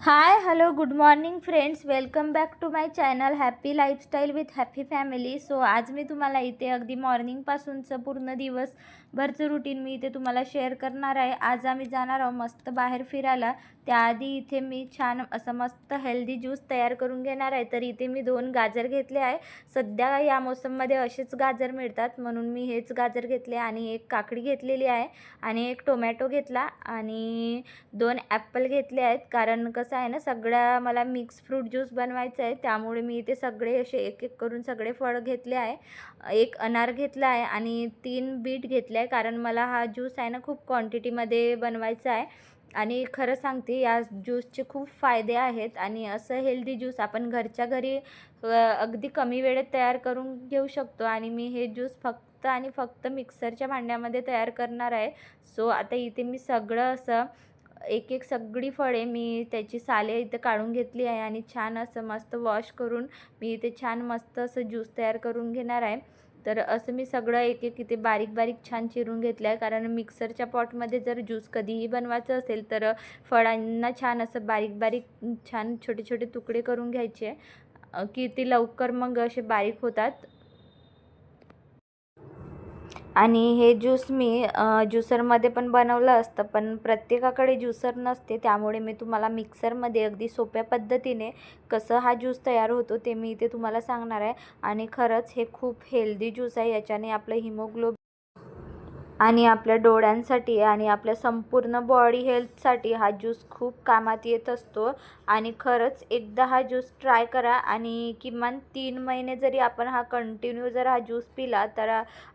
Hi hello good morning friends welcome back to my channel happy lifestyle with happy family so आज मी तुम्हाला इथे अगदी मॉर्निंगपासूनचं पूर्ण दिवस भरचं रुटीन मी इथे तुम्हाला शेअर करणार आहे. आज आम्ही जाणार आहोत मस्त बाहेर फिरायला. त्याआधी इथे मी छान असं मस्त हेल्दी ज्यूस तयार करून घेणार आहे. तर इथे मी दोन गाजर घेतले आहे. सध्या या मोसममध्ये असेच गाजर मिळतात. म्हणून मी हेच गाजर घेतले आणि एक काकडी घेतलेली आहे आणि एक टोमॅटो घेतला आणि दोन ॲपल घेतले आहेत. कारण कसं आहे ना सगळ्या मला मिक्स फ्रूट ज्यूस बनवायचं आहे. त्यामुळे मी इथे सगळे असे एक एक करून सगळे फळ घेतले आहे. एक अनार घेतला आहे आणि तीन बीट घेतले आहे कारण मला हा ज्यूस आहे ना खूप क्वांटिटीमध्ये बनवायचा आहे. आणि खरं सांगते या ज्यूसचे खूप फायदे आहेत आणि असं हेल्दी ज्यूस आपण घरच्या घरी अगदी कमी वेळेत तयार करून घेऊ शकतो. आणि मी हे ज्यूस फक्त आणि फक्त मिक्सरच्या भांड्यामध्ये तयार करणार आहे. सो आता इथे मी सगळं असं एक एक सगळी फळे मी त्याची साले इथे काढून घेतली आहे. आणि छान असं मस्त वॉश करून मी इथे छान मस्त असं ज्यूस तयार करून घेणार आहे. तर असं मी सगळं एक एक इथे बारीक बारीक छान चिरून घेतलं आहे कारण मिक्सरच्या पॉटमध्ये जर ज्यूस कधीही बनवायचं असेल तर फळांना छान असं बारीक बारीक छान छोटे छोटे तुकडे करून घ्यायचे. की ते लवकर मग असे बारीक होतात. आणि हे ज्यूस मी ज्युसरमध्ये पण बनवलं असतं पण प्रत्येकाकडे ज्युसर नसते त्यामुळे मी तुम्हाला मिक्सरमध्ये अगदी सोप्या पद्धतीने कसं हा ज्यूस तयार होतो ते मी इथे तुम्हाला सांगणार आहे. आणि खरंच हे खूप हेल्दी ज्यूस आहे याच्याने आपलं हिमोग्लोब आणि आपल्या डोळ्यांसाठी आणि आपल्या संपूर्ण बॉडी हेल्थसाठी हा ज्यूस खूप कामात येत असतो. आणि खरंच एकदा हा ज्यूस ट्राय करा आणि किमान तीन महिने जरी आपण हा कंटिन्यू जर हा ज्यूस पिला तर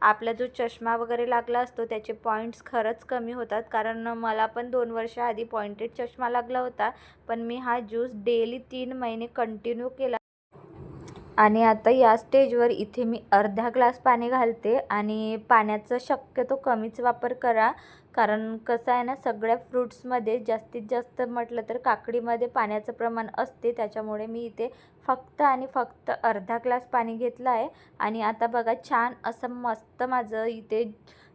आपला जो चष्मा वगैरे लागला असतो त्याचे पॉईंट्स खरंच कमी होतात. कारण मला पण दोन वर्षाआधी पॉईंटेड पॉइंटेड चष्मा लागला होता पण मी हा ज्यूस डेली तीन महिने कंटिन्यू केला. आणि आता या स्टेजवर इथे मी अर्धा ग्लास पाणी घालते आणि पाण्याचा शक्यतो कमीच वापर करा. कारण कसं आहे ना सगळ्या फ्रूट्समध्ये जास्तीत जास्त म्हटलं तर काकडीमध्ये पाण्याचं प्रमाण असते. त्याच्यामुळे मी इथे फक्त आणि फक्त अर्धा ग्लास पाणी घेतलं आहे. आणि आता बघा छान असं मस्त माझं इथे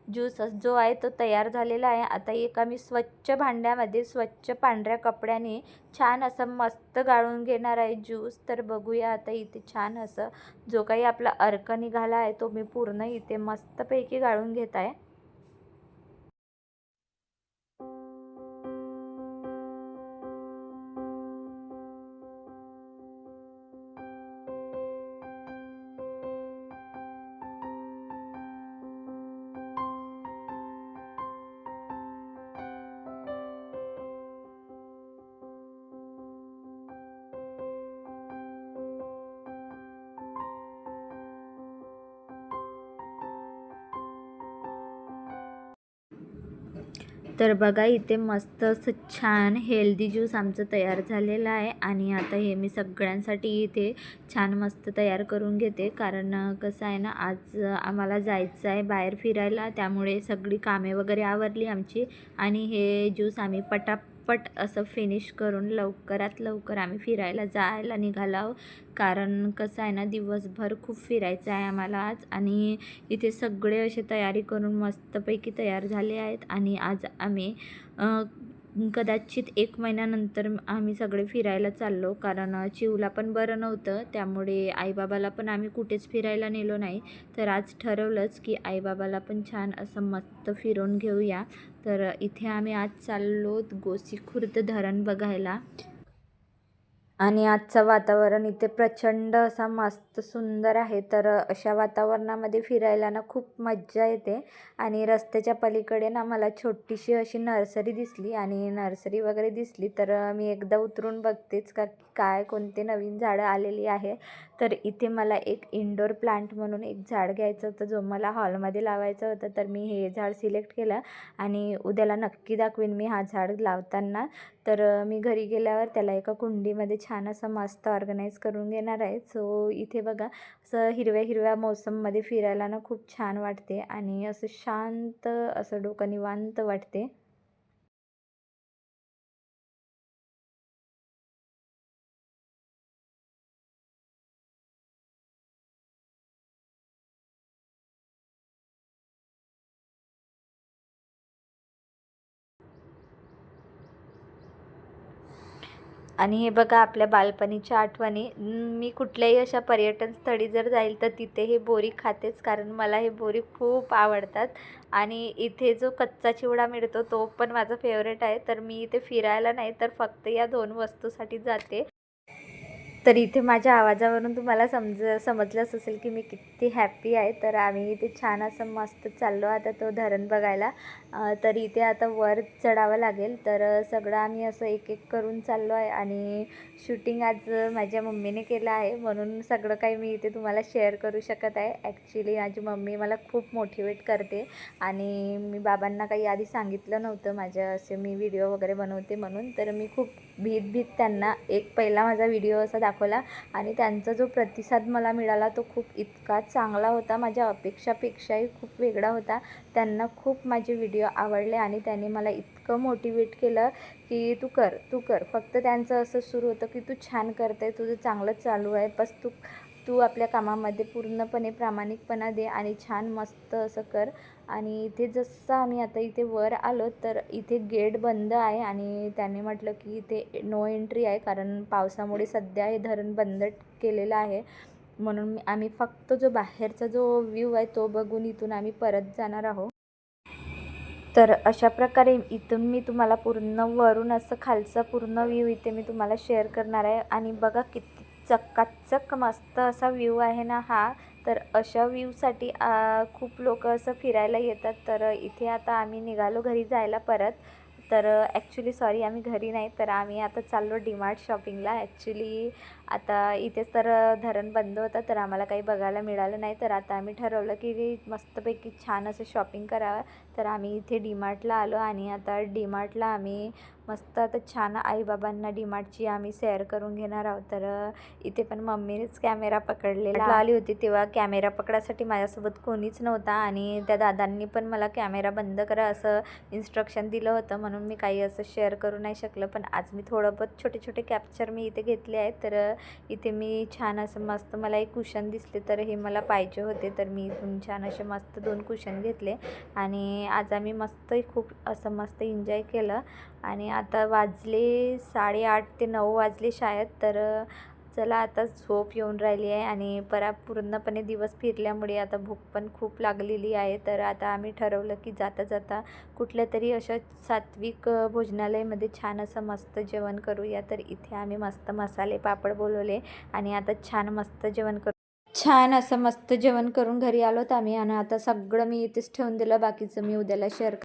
ज्यूस जो आहे तो तयार झालेला आहे. आता एका मी स्वच्छ भांड्यामध्ये स्वच्छ पांढऱ्या कपड्याने छान असं मस्त गाळून घेणार आहे ज्यूस. तर बघूया आता इथे छान असं जो काही आपला अर्क निघाला आहे तो मी पूर्ण इथे मस्तपैकी गाळून घेत आहे. तर बघा इथे मस्त असं छान हेल्दी ज्यूस आमचं तयार झालेलं आहे. आणि आता हे मी सगळ्यांसाठी इथे छान मस्त तयार करून घेते. कारण कसं आहे ना आज आम्हाला जायचं आहे बाहेर फिरायला. त्यामुळे सगळी कामे वगैरे आवरली आमची. आणि हे ज्यूस आम्ही पटाप पटापट असं फिनिश करून लवकरात लवकर आम्ही फिरायला जायला निघालो कारण कसं आहे ना दिवसभर खूप फिरायचं आहे आम्हाला आज. आणि इथे सगळे असे तयारी करून मस्तपैकी तयार झाले आहेत. आणि आज आम्ही कदाचित एक महिन्यानंतर आम्ही सगळे फिरायला चाललो कारण चिवला पण बरं नव्हतं. त्यामुळे आईबाबाला पण आम्ही कुठेच फिरायला नेलो नाही. तर आज ठरवलंच की आईबाबाला पण छान असं मस्त फिरून घेऊया. तर इथे आम्ही आज चाललो गोसी खुर्द धरण बघायला. आणि आजचं वातावरण इथे प्रचंड असा मस्त सुंदर आहे. तर अशा वातावरणामध्ये फिरायला ना खूप मज्जा येते. आणि रस्त्याच्या पलीकडे ना मला छोटीशी अशी नर्सरी दिसली आणि नर्सरी वगैरे दिसली तर मी एकदा उतरून बघतेच का काय कोणते नवीन झाडं आलेली आहे. तर इथे मला एक इंडोर प्लांट म्हणून एक झाड घ्यायचं होतं जो मला हॉलमध्ये लावायचं होतं. तर मी हे झाड सिलेक्ट केलं आणि उद्याला नक्की दाखवीन मी हा झाड लावताना. तर मी घरी गेल्यावर त्याला एका कुंडीमध्ये छान असं मस्त ऑर्गनाईज करून घेणार आहे. सो इथे बघा असं हिरव्या हिरव्या मोसममध्ये फिरायला ना खूप छान वाटते आणि असं शांत असं डोकं निवांत वाटते. आणि हे बघा आपल्या बालपणीच्या आठवणी. मी कुठल्याही अशा पर्यटन स्थळी जर जाईल तर तिथे हे बोरी खातेच कारण मला हे बोरी खूप आवडतात. आणि इथे जो कच्चा चिवडा मिळतो तो पण माझा फेवरेट आहे. तर मी इथे फिरायला नाही तर फक्त या दोन वस्तूसाठी जाते. तर इथे माझ्या आवाजावरून तुम्हाला समज समजलंच असेल की मी किती हॅप्पी आहे. तर आम्ही इथे छान असं मस्त चाललो. आता तो धरण बघायला. तर इथे आता वर चढावं लागेल. तर सगळं आम्ही असं एक एक करून चाललो आहे. आणि शूटिंग आज माझ्या मम्मीने केलं आहे. म्हणून सगळं काही मी इथे तुम्हाला शेअर करू शकत आहे. ॲक्च्युली माझी मम्मी मला खूप मोटिवेट करते. आणि मी बाबांना काही आधी सांगितलं नव्हतं. माझ्या असे मी व्हिडिओ वगैरे बनवते म्हणून. तर मी खूप भीत भीत त्यांना एक पहिला माझा व्हिडिओ असा दाखवला आणि त्यांचा जो प्रतिसाद मला मिळाला तो खूप इतका चांगला होता. माझ्या अपेक्षापेक्षाही खूप वेगळा होता. त्यांना खूप माझे व्हिडिओ आवडले आणि त्यांनी मला इतकं मोटिवेट केलं की तू कर तू कर. फक्त त्यांचं असं सुरू होतं की तू छान करते तुझं चांगलं चालू आहे. बस तू तू आपल्या कामामध्ये पूर्णपणे प्रामाणिकपणा दे आणि छान मस्त असं कर. आणि इथे जसं आम्ही आता इथे वर आलो तर इथे गेट बंद आहे आणि त्याने म्हटलं की इथे नो एंट्री आहे कारण पावसामुळे सध्या हे धरण बंद केलेलं आहे. म्हणून आम्ही फक्त जो बाहेरचा जो व्ह्यू आहे तो बघून इथून आम्ही परत जाणार आहोत. तर अशा प्रकारे इथून मी तुम्हाला पूर्ण वरून असं खालचा पूर्ण व्ह्यू इथे मी तुम्हाला शेअर करणार आहे. आणि बघा किती चक्काचक मस्त असा व्ह्यू आहे ना हा. तर अशा व्ह्यूसाठी खूप लोक असं फिरायला येतात. तर इथे आता आम्ही निघालो घरी जायला परत. तर ॲक्च्युली सॉरी आम्ही घरी नाही. तर आम्ही आता चाललो डीमार्ट शॉपिंगला ॲक्च्युली आता इथेच तर धरण बंद होतं. तर आम्हाला काही बघायला मिळालं नाही. तर आता आम्ही ठरवलं की मस्तपैकी छान असं शॉपिंग करावं. तर आम्ही इथे डीमार्टला आलो आणि आता डीमार्टला आम्ही मस्त. आता छान आईबाबांना डीमार्टची आम्ही शेअर करून घेणार आहोत. तर इथे पण मम्मीनेच कॅमेरा पकडलेला. आली होती तेव्हा. कॅमेरा पकडासाठी माझ्यासोबत कोणीच नव्हता आणि त्या दादांनी पण मला कॅमेरा बंद करा असं इन्स्ट्रक्शन दिलं होतं. म्हणून मी काही असं शेअर करू नाही शकलं. पण आज मी थोडं बहुत छोटे छोटे कॅप्चर मी इथे घेतले आहेत. तर इथे मी छान असं मस्त मला एक कुशन दिसले. तर हे मला पाहिजे होते. तर मी इथून छान असे मस्त दोन कुशन घेतले. आणि आज आम्ही मस्त खूप असं मस्त एन्जॉय केलं. आणि आता वाजले साडेआठ ते नऊ वाजले शाळेत तर चला आता झोप येऊन राहिली आहे आणि परा पूर्णपणे दिवस फिरल्यामुळे आता भूक पण खूप लागलेली आहे. तर आता आम्ही ठरवलं की जाता जाता कुठल्या तरी अशा सात्विक भोजनालयमध्ये छान असं मस्त जेवण करूया. तर इथे आम्ही मस्त मसाले पापड बोलवले आणि आता छान मस्त जेवण करू. छान असं मस्त जेवण करून घरी आलोत आम्ही आणि आता सगळं मी इथेच ठेवून दिलं. बाकीचं मी उद्याला शेअर